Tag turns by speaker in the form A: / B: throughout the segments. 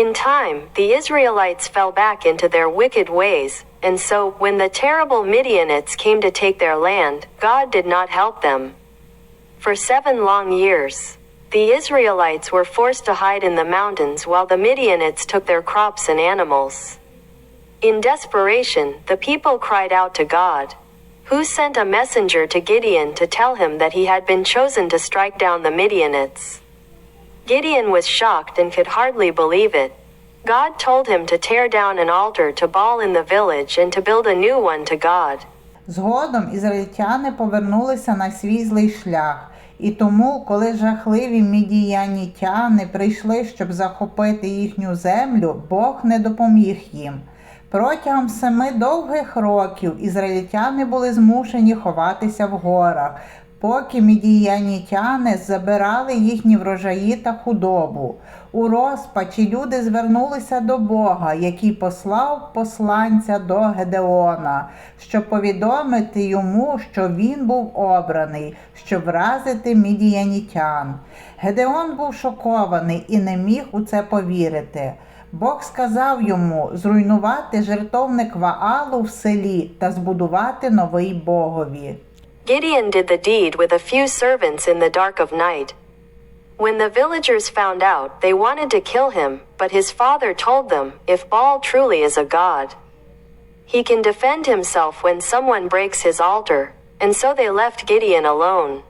A: In time, the Israelites fell back into their wicked ways, and so, when the terrible Midianites came to take their land, God did not help them. For seven long years, the Israelites were forced to hide in the mountains while the Midianites took their crops and animals. In desperation, the people cried out to God, who sent a messenger to Gideon to tell him that he had been chosen to strike down the Midianites. Gideon was shocked and could hardly believe it. God told him to tear down an altar to Baal in the village and to build a new one to God.
B: Згодом ізраїльтяни повернулися на свій злий шлях. І тому, коли жахливі мідіянітяни прийшли, щоб захопити їхню землю, Бог не допоміг їм. Протягом семи довгих років ізраїльтяни були змушені ховатися в горах, поки мідіянітяни забирали їхні врожаї та худобу. У розпачі люди звернулися до Бога, який послав посланця до Гедеона, щоб повідомити йому, що він був обраний, щоб вразити мідіянітян. Гедеон був шокований і не міг у це повірити. Бог сказав йому зруйнувати жертовник Ваалу в селі та збудувати новий Богові.
A: Gideon did the deed with a few servants in the dark of night. When the villagers found out, they wanted to kill him, but his father told them, If Baal truly is a god, he can defend himself when someone breaks his altar. And so they left Gideon alone.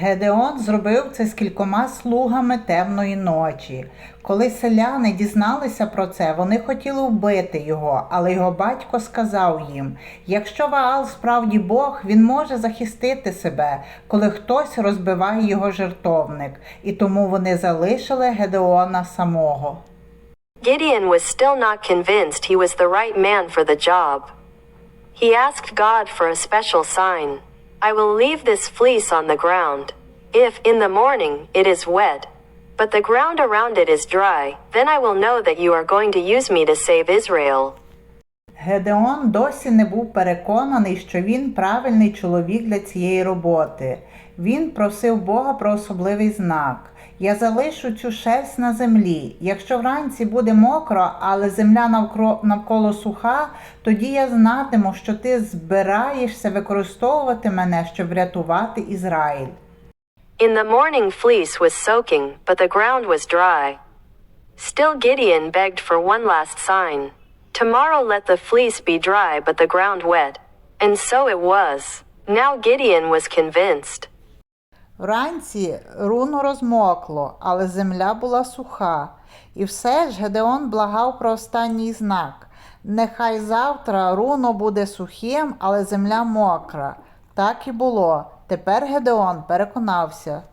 B: Гедеон зробив це з кількома слугами темної ночі. Коли селяни дізналися про це, вони хотіли вбити його, але його батько сказав їм: якщо Ваал справді Бог, він може захистити себе, коли хтось розбиває його жертовник, і тому вони залишили Гедеона самого.
A: Gideon was still not convinced he was the right man for the job. He asked God for a special sign. I will leave this fleece on the ground. If, in the morning, it is wet, but the ground around it is dry, then I will know that you are going to use me to save Israel.
B: Гедеон досі не був переконаний, що він правильний чоловік для цієї роботи. Він просив Бога про особливий знак. Я залишу цю шерсть на землі. Якщо вранці буде мокро, але земля навколо суха, тоді я знатиму, що ти збираєшся використовувати мене, щоб врятувати Ізраїль.
A: In the morning, fleece was soaking, but the ground was dry. Still, Gideon begged for one last sign. Tomorrow, let the fleece be dry, but the ground wet. And so it was. Now Gideon was convinced.
B: Вранці руно розмокло, але земля була суха. І все ж Гедеон благав про останній знак. Нехай завтра руно буде сухим, але земля мокра. Так і було. Тепер Гедеон переконався.